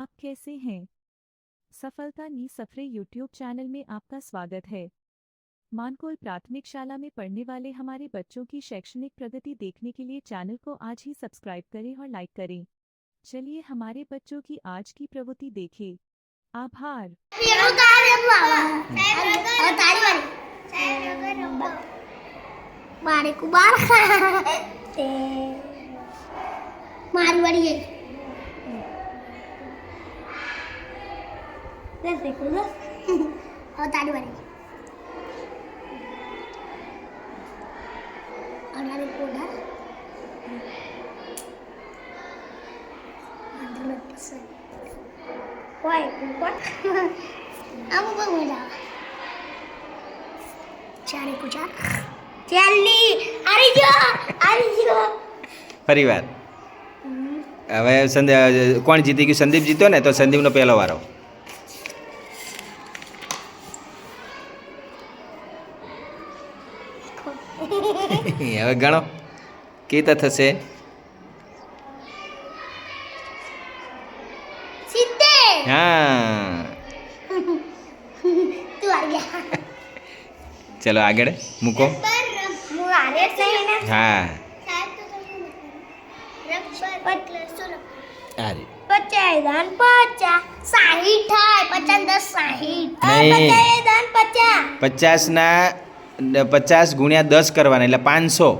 आप कैसे हैं? सफलता नी सफरे यूट्यूब चैनल में आपका स्वागत है। मानकोल प्राथमिक शाला में पढ़ने वाले हमारे बच्चों की शैक्षणिक प्रगति देखने के लिए चैनल को आज ही सब्सक्राइब करें और लाइक करें। चलिए हमारे बच्चों की आज की प्रवृत्ति देखें। आभार। मारे कुमार। દસ હવે તારી વારી અઢારે કોડા આંધળો પસંદ Why? What? Aku bang mula. Cari kucar. Cali, hari jo, hari jo. ફરી વાર હવે સંદીપ કોણ જીતી ગયું સંદીપ જીત્યો ને તો સંદીપનો પહેલો વારો હવે ગણો. કેતા થશે? હા. ચલો આગળ મૂકો. હા હારી પચાસ દાન પચાસ. સાહીઠ થાય. પચાસ દસ સાહીઠ. નહીં. પચાસ દાન પચાસ. પચાસના પચાસ ગુણ્યા દસ કરવાના એટલે પાંચસો.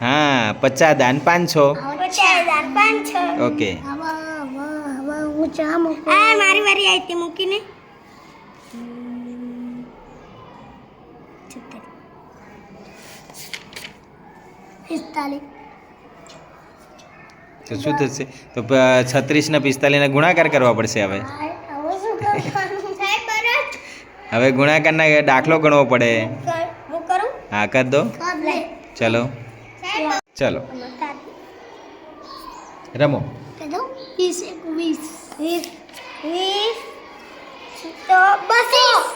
હા પચાસ દાન પાંચસો. ઓકે. મારી વારી આવી હતી મૂકીને. પિસ્તાલીસ. તો શું થશે? તો છત્રીસ ને પિસ્તાલીસના ગુણાકાર કરવા પડશે હવે હવે શું કરવાનું સાહેબ બરાબર હવે ગુણાકારના દાખલો ગણવો પડે. હા કર? દો. ચલો. ચલો. રમો.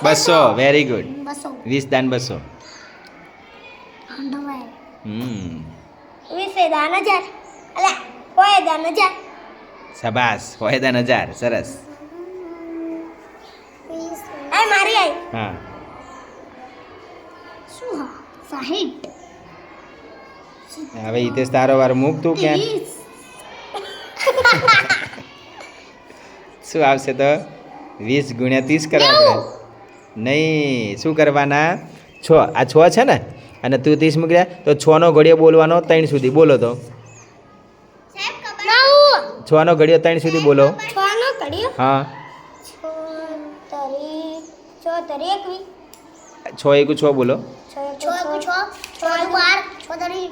બસો. વેરી ગુડ વીસ દાન બસો. હંડવાય હમ. વીસે દાન હજાર. અલે કોઈ હજાર. સબાસ હોય હજાર. સરસ. આઈ હા. શું હા? સાહીઠ. હવે હિતેશ તારો વાર મૂક તું ક્યાં? શું આવશે તો? વીસ ગુણ્યા ત્રીસ કરવા નહીં શું કરવાના? છ. આ છ છે ને? અને તું ત્રીસ મૂક્યા તો છ નો ઘડિયો બોલવાનો ત્રણ સુધી. બોલો તો. છ? નો ઘડિયો ત્રણ સુધી બોલો. હા. છ તરી એકવી છ એક છ બોલો. છ એક છ છ બાર છ તરી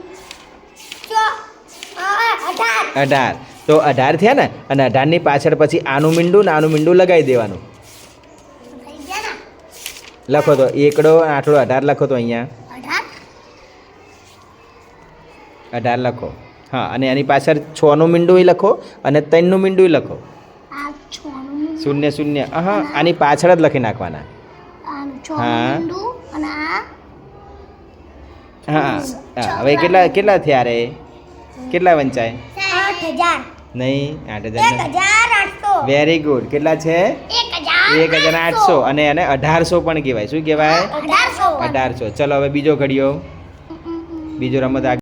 અઢાર. તો અઢાર થયા ને અને અઢારની પાછળ પછી આનું મીંડું ને આનું મીંડું લગાવી દેવાનું. લખો તો એકડો આઠડો અઢાર લખો તો અહીંયા. અઢાર? લખો. હા અને એની પાછળ છનું મીંડું લખો અને ત્રણનું મીંડું લખો. શૂન્ય શૂન્ય. હા આની પાછળ જ લખી નાખવાના. હા. હવે કેટલા કેટલા થયા રે? કેટલા વંચાય? નહીં આઠ હજાર વેરી ગુડ કેટલા છે? એક હજાર આઠસો. અને એને અઢારસો પણ કહેવાય. શું કહેવાય? અઢારસો. અઢારસો. ચલો હવે બીજો ઘડિયો. બીજો રમત આગળ.